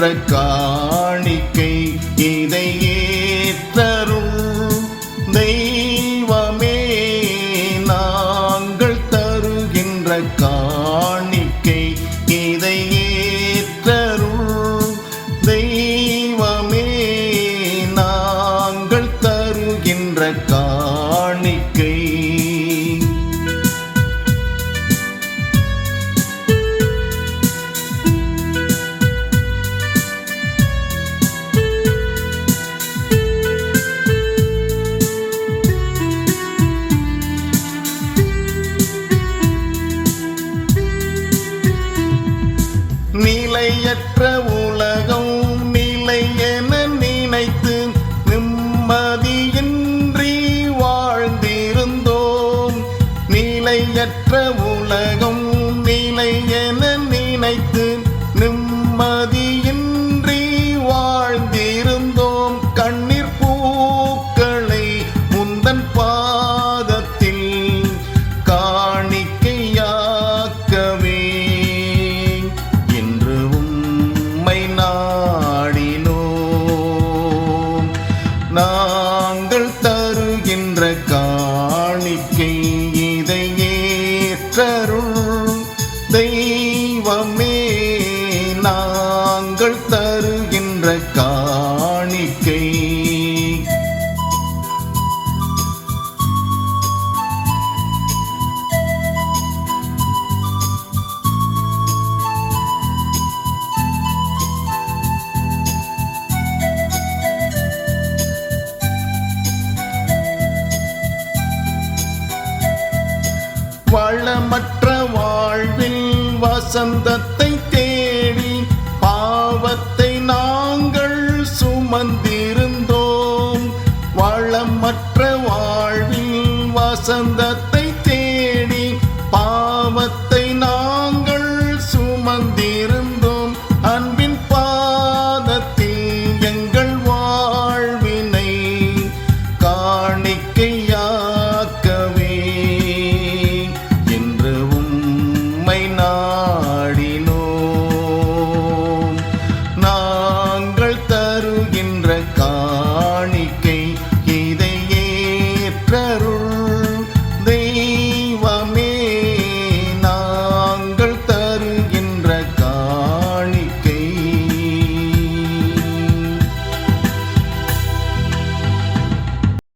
என்ற காணிக்கை இதை ஏற்றரும். தெய்வமே நாங்கள் தருகின்ற காணிக்கை இதை ஏற்றரும். தெய்வமே நாங்கள் தருகின்ற கா நிலையற்ற உலகம் நிலை என நினைத்து நிம்மதியின்றி வாழ்ந்திருந்தோம். நிலையற்ற உலகம் நிலை என நினைத்து நாங்கள் தருகின்ற காணிக்கை இதை ஏற்றருள் தெய்வமே நாங்கள் தருகின்ற காணிக்கை வசந்தத்தை தேடி பாவத்தை நாங்கள் சுமந்திருந்தோம். வளமற்ற வாழ்வில் வசந்தத்தை தேடி பாவத்தை நாடினோ நாங்கள் தருகின்ற கா